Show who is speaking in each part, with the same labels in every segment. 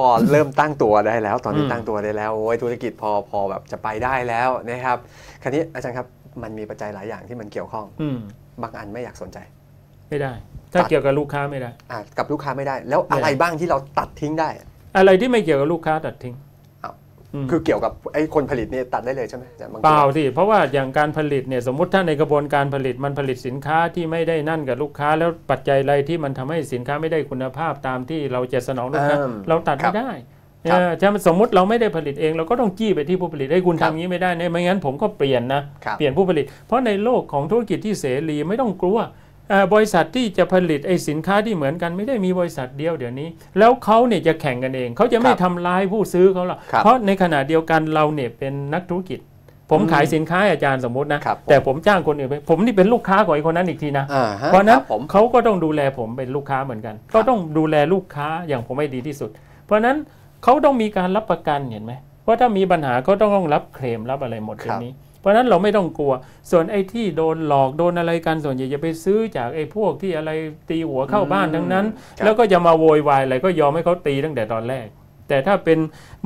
Speaker 1: อเริ่มตั้งตัวได้แล้ว ตอนนี้
Speaker 2: อืม
Speaker 1: ตั้งตัวได้แล้วโอ้ยธุรกิจพอพอแบบจะไปได้แล้วนะครับคราวนี้อาจารย์ครับมันมีปัจจัยหลายอย่างที่มันเกี่ยวข้อง
Speaker 2: อืม
Speaker 1: บางอันไม่อยากสนใจ
Speaker 2: ไม่ได้ ถ้า
Speaker 1: ตัด
Speaker 2: เกี่ยวกับลูกค้าไม่ได้
Speaker 1: อะกับลูกค้าไม่ได้ แล้วอะไร
Speaker 2: ไม่ได้
Speaker 1: บ้างที่เราตัดทิ้งได้
Speaker 2: อะไรที่ไม่เกี่ยวกับลูกค้าตัดทิ้ง
Speaker 1: อ้าว
Speaker 2: ม
Speaker 1: คือเกี่ยวกับไอ้คนผลิตนี่ตัดได้เลยใช่ไหมอาจารย์บางที
Speaker 2: เปล่าสิเพราะว่าอย่างการผลิตเนี่ยสมมติถ้าในกระบวนการผลิตมันผลิตสินค้าที่ไม่ได้นั่นกับลูกค้า แล้วปัจจัยอะไรที่มันทำให้สินค้าไม่ได้คุณภาพตามที่เราจะสนองลูกค้า
Speaker 1: อืม
Speaker 2: เราตัด
Speaker 1: ครั
Speaker 2: ไม่
Speaker 1: บ
Speaker 2: ได้
Speaker 1: ครับ
Speaker 2: เออใช่ไหมสมมติเราไม่ได้ผลิตเองเราก็ต้องจี้ไปที่ผู้ผลิตให้คุณ
Speaker 1: ครับ
Speaker 2: ทำอย่างนี้ไม่ได้นะไม่งั้นผมก็เปลี่ยนนะ
Speaker 1: ครับ
Speaker 2: เปลี่ยนผู้ผลิต เพราะในโลกของธุรกิจที่เสรีไม่ต้องกลัวเอ่อ บริษัทที่จะผลิตไอ้สินค้าที่เหมือนกันไม่ได้มีบริษัทเดียวเดี๋ยวนี้ แล้วเขาเนี่ยจะแข่งกันเองเขาจะไม่
Speaker 1: ครับ
Speaker 2: ทำร้ายผู้ซื้อเขาหรอก
Speaker 1: ครับ
Speaker 2: เพราะในขณะเดียวกันเราเนี่ยเป็นนักธุรกิจ ผม
Speaker 1: อืม
Speaker 2: ขายสินค้าให้อาจารย์สมมตินะ
Speaker 1: ครับ
Speaker 2: แต่ผมจ้างคนอื่นไปผมนี่เป็นลูกค้าของไอ้คนนั้นอีกทีนะ
Speaker 1: อ่าฮะ
Speaker 2: เพราะฉะนั้น
Speaker 1: คบผม
Speaker 2: เขาก็ต้องดูแลผมเป็นลูกค้าเหมือนกัน ก็ต้องดูแลลูกค้าอย่างผมให้ดีที่สุด เพราะฉะนั้นเขาต้องมีการรับประกันเห็นไหมเพราะถ้ามีปัญหาก็ต้องรับเคลมรับอะไรหมด
Speaker 1: ค
Speaker 2: ต
Speaker 1: รั
Speaker 2: ร
Speaker 1: บ
Speaker 2: งนี้ เพราะฉะนั้นเราไม่ต้องกลัว ส่วนไอ้ที่โดนหลอกโดนอะไรกันส่วนใหญ่จะไปซื้อจากไอ้พวกที่อะไรตีหัวเข้าบ้านทั้งนั้น
Speaker 1: ครับ
Speaker 2: แล้วก็จะมาโวยวายอะไรก็ยอมให้เขาตีตั้งแต่ตอนแรก แต่ถ้าเป็น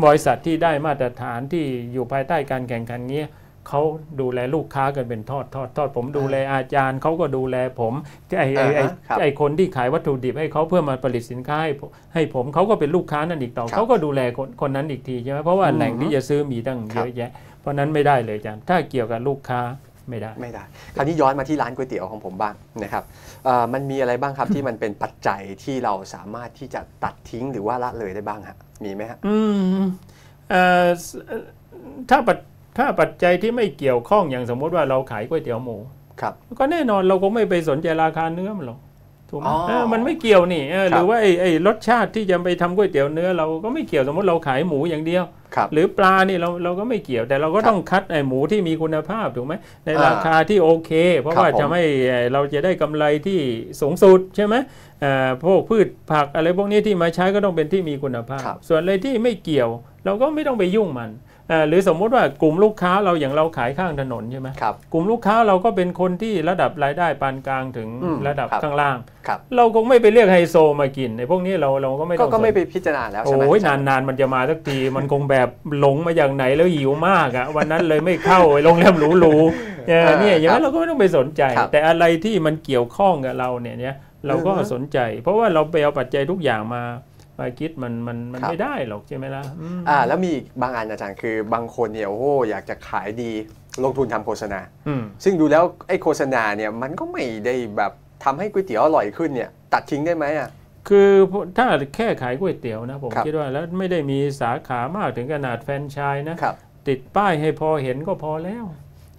Speaker 2: บริษัทที่ได้มาตรฐานที่อยู่ภายใต้การแข่งขันเงี้ยเขาดูแลลูกค้ากันเป็นทอดทอดทอดผมดูแลอาจารย์เขาก็ดูแลผมไอ้ไอ้ไอ้
Speaker 1: อ่าฮะครับ
Speaker 2: ไอ้คนที่ขายวัตถุดิบให้เขาเพื่อมาผลิตสินค้าให้ผมให้ผมเขาก็เป็นลูกค้านั่นอีกต่อ
Speaker 1: ครับ
Speaker 2: เขาก็ดูแลคนคนนั้นอีกทีใช่ไหมเพราะว่า
Speaker 1: อืม
Speaker 2: แหล่งที่จะซื้อมีตั้ง
Speaker 1: ครั
Speaker 2: เย
Speaker 1: บ
Speaker 2: อะแยะ เพราะนั้นไม่ได้เลยอาจารย์ถ้าเกี่ยวกับลูกค้าไม่ได้
Speaker 1: ไม่ได้คราวนี้ย้อนมาที่ร้านก๋วยเตี๋ยวของผมบ้างนะครับเอ่อมันมีอะไรบ้างครับที่มันเป็นปัจจัยที่เราสามารถที่จะตัดทิ้งหรือว่าละเลยได้บ้างฮะมีไหมฮะ
Speaker 2: อืมเอ่อสเอ่อถ้าปัจถ้าปัจจัยที่ไม่เกี่ยวข้องอย่างสมมติว่าเราขายก๋วยเตี๋ยวหมู
Speaker 1: ครับ
Speaker 2: ก็แน่นอนเราก็ไม่ไปสนใจราคาเนื้อมันหรอก ถูกไหม
Speaker 1: อ๋อ
Speaker 2: เออมันไม่เกี่ยวนี่เออ
Speaker 1: ครับ
Speaker 2: หรือว่าไอ้ไอ้รสชาติที่จะไปทำก๋วยเตี๋ยวเนื้อ เราก็ไม่เกี่ยวสมมติเราขายหมูอย่างเดียว
Speaker 1: ครับ
Speaker 2: หรือปลานี่เราเราก็ไม่เกี่ยวแต่เราก็
Speaker 1: ครับ
Speaker 2: ต้องคัดไอ้หมูที่มีคุณภาพถูกไหมใน
Speaker 1: อ่า
Speaker 2: ราคาที่โอเค เพราะ
Speaker 1: ครับ
Speaker 2: ว่า
Speaker 1: ผม
Speaker 2: จะไม่เอ่อเราจะได้กำไรที่สูงสุดใช่ไหมเอ่อพวกพืชผักอะไรพวกนี้ที่มาใช้ก็ต้องเป็นที่มีคุณภาพ
Speaker 1: ครับ
Speaker 2: ส่วนอะไรที่ไม่เกี่ยว เราก็ไม่ต้องไปยุ่งมันเอ่อ หรือสมมุติว่ากลุ่มลูกค้าเราอย่างเราขายข้างถนนใช่ไหม
Speaker 1: ครับ
Speaker 2: กลุ่มลูกค้าเราก็เป็นคนที่ระดับรายได้ปานกลางถึง
Speaker 1: อืม
Speaker 2: ระดับ
Speaker 1: ครับ
Speaker 2: ข้างล่าง
Speaker 1: ครับ
Speaker 2: เราคงไม่ไปเรียกไฮโซมากินในพวกนี้เราเราก็ไม่
Speaker 1: ก็
Speaker 2: ต้อง
Speaker 1: ก็ไม่
Speaker 2: สน
Speaker 1: ไปพิจารณาแล้วใช่ไหม
Speaker 2: โอ้ย
Speaker 1: อาจารย์
Speaker 2: นานๆมันจะมาสักทีมันคงแบบหลงมาอย่างไหนแล้วหิวมากอะวันนั้นเลยไม่เข้าไอ้โรงแรมหรูๆเนี่ย
Speaker 1: เออ
Speaker 2: เนี่ยอย่างนั้น
Speaker 1: ครับ
Speaker 2: เราก็ไม่ต้องไปสนใจ
Speaker 1: ครับ
Speaker 2: แต่อะไรที่มันเกี่ยวข้องกับเราเนี่ยเนี่ยเราก็
Speaker 1: อือฮึ
Speaker 2: สนใจ เพราะว่าเราไปเอาปัจจัยทุกอย่างมา มาคิดมันมันมัน
Speaker 1: ครับ
Speaker 2: ไม่ได้หรอกใช่ไหมล่ะอืม
Speaker 1: อ่า แล้วมีอีกบางอันอาจารย์คือบางคนเนี่ยโอ้โหอยากจะขายดีลงทุนทำโฆษณา
Speaker 2: อืม
Speaker 1: ซึ่งดูแล้วไอ้โฆษณาเนี่ยมันก็ไม่ได้แบบทำให้ก๋วยเตี๋ยวอร่อยขึ้นเนี่ย ตัดทิ้งได้ไหมอะ
Speaker 2: คือถ้าแค่ขายก๋วยเตี๋ยวนะผม
Speaker 1: ครับ
Speaker 2: คิดว่าแล้วไม่ได้มีสาขามากถึงขนาดแฟรนไชส์นะ
Speaker 1: ครับ
Speaker 2: ติดป้ายให้พอเห็นก็พอแล้ว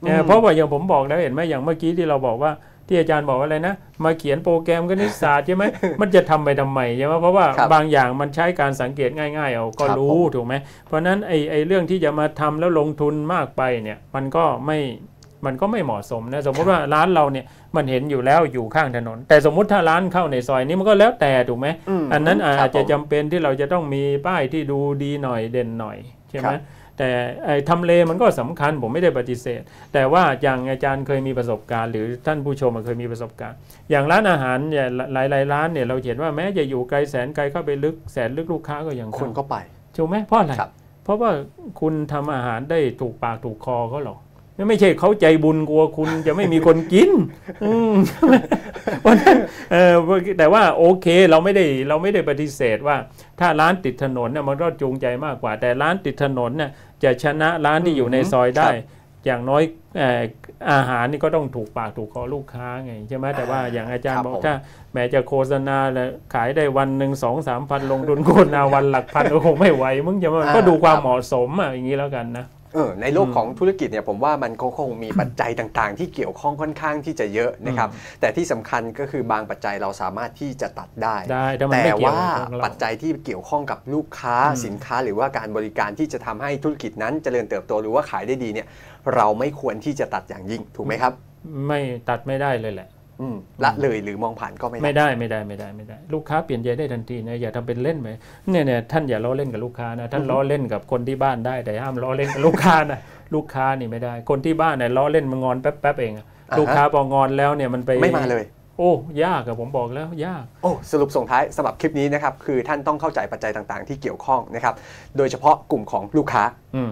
Speaker 1: อืม
Speaker 2: เอ่อเพราะว่าอย่างผมบอกแล้วเห็นไหมอย่างเมื่อกี้ที่เราบอกว่า ที่อาจารย์บอกว่าอะไรนะ มาเขียนโปรแกรมคณิตศาสตร์ใช่ไหมมันจะทำไปทำไมใช่ไหมเพราะว่า
Speaker 1: ครับ
Speaker 2: บางอย่างมันใช้การสังเกตง่าย ๆ เอาก็
Speaker 1: ครับ
Speaker 2: รู้
Speaker 1: ผม
Speaker 2: ถูกไหมเพราะฉะนั้นไอ้ไอ้เรื่องที่จะมาทำแล้วลงทุนมากไปเนี่ยมันก็ไม่มันก็ไม่เหมาะสมนะสมมติว่าร้านเราเนี่ยมันเห็นอยู่แล้วอยู่ข้างถนน แต่สมมุติถ้าร้านเข้าในซอยนี้มันก็แล้วแต่ถูกไหม
Speaker 1: ม
Speaker 2: อันนั้นอา
Speaker 1: ครับ
Speaker 2: จจะ
Speaker 1: ผม
Speaker 2: จำเป็นที่เราจะต้องมีป้ายที่ดูดีหน่อยเด่นหน่อยใช่ไห
Speaker 1: ค
Speaker 2: ม
Speaker 1: รับ
Speaker 2: แต่ไอ้ทำเลมันก็สำคัญผมไม่ได้ปฏิเสธ แต่ว่าอย่างอาจารย์เคยมีประสบการณ์ หรือท่านผู้ชมเคยมีประสบการณ์ อย่างร้านอาหารเนี่ยหลายหลายๆร้านเนี่ยเราเห็นว่าแม้จะอยู่ไกลแสนไกลเข้าไปลึกแสนลึกลูกค้าก็ยัง
Speaker 1: คน
Speaker 2: เข้า
Speaker 1: ก็ไป
Speaker 2: ถูกไหมเพราะอะไร
Speaker 1: ครับ
Speaker 2: เพราะว่าคุณทำอาหารได้ถูกปากถูกคอเขาหรอก ไม่ใช่เขาใจบุญกลัวคุณจะไม่มีคนกินอืมเพราะฉะนั้นเออแต่ว่าโอเคเราไม่ได้เราไม่ได้ปฏิเสธว่า ถ้าร้านติดถนนเนี่ยมันก็จูงใจมากกว่า แต่ร้านติดถนนเนี่ยจะชนะร้านที่อยู่ในซอยได้
Speaker 1: ครับ
Speaker 2: อย่างน้อยเอ่ออาหารนี่ก็ต้องถูกปากถูกคอลูกค้าไงใช่ไหมแต่ว่าอย่างอาจารย์
Speaker 1: ครับ
Speaker 2: บอก
Speaker 1: ผม
Speaker 2: ถ้าแม้จะโฆษณาแล้วขายได้วันหนึ่งสองสามพันลงทุนโฆษณาวันหลักพันก็คงไม่ไหวมึงจะมาก็ดูความเหมาะสมอะอย่างนี้แล้วกันนะ
Speaker 1: เออในโลก
Speaker 2: อืม
Speaker 1: ของธุรกิจเนี่ยผมว่ามันก็คงมีปัจจัยต่างๆ ที่เกี่ยวข้องค่อนข้างที่จะเยอะนะครับ แต่ที่สำคัญก็คือบางปัจจัยเราสามารถที่จะตัดได้
Speaker 2: ได้แต่มัน
Speaker 1: แต่
Speaker 2: ไม่เกี่ยว
Speaker 1: ว่า
Speaker 2: กับเรา
Speaker 1: ปัจจัยที่เกี่ยวข้องกับลูกค้า
Speaker 2: อืม
Speaker 1: สินค้า หรือว่าการบริการที่จะทำให้ธุรกิจนั้นเจริญเติบโตหรือว่าขายได้ดีเนี่ยเราไม่ควรที่จะตัดอย่างยิ่งถูกไหมครับ
Speaker 2: ไม่ตัดไม่ได้เลยแหละ
Speaker 1: อืม ละเลยหรือมองผ่านก็ไม่
Speaker 2: ไม่
Speaker 1: ได้
Speaker 2: ได้ไม่ได้ไม่ได้ไม่ได้ ลูกค้าเปลี่ยนใจได้ทันทีนะอย่าทำเป็นเล่นไปเนี่ยเนี่ยท่านอย่าล้อเล่นกับลูกค้านะท่าน
Speaker 1: อือฮึ
Speaker 2: ล้อเล่นกับคนที่บ้านได้แต่ห้ามล้อเล่นกับลูกค้านะลูกค้านี่ไม่ได้ คนที่บ้านเนี่ยล้อเล่นมันงอนแป๊บๆเองอะ
Speaker 1: อ่าฮะ
Speaker 2: ลูกค้าพองอนแล้วเนี่ยมันไป
Speaker 1: ไม่มาเลย
Speaker 2: โอ้ยากอะผมบอกแล้วยาก
Speaker 1: โอ้สรุปส่งท้ายสำหรับคลิปนี้นะครับคือท่านต้องเข้าใจปัจจัยต่างๆ ที่เกี่ยวข้องนะครับโดยเฉพาะกลุ่มของลูกค้า
Speaker 2: อืม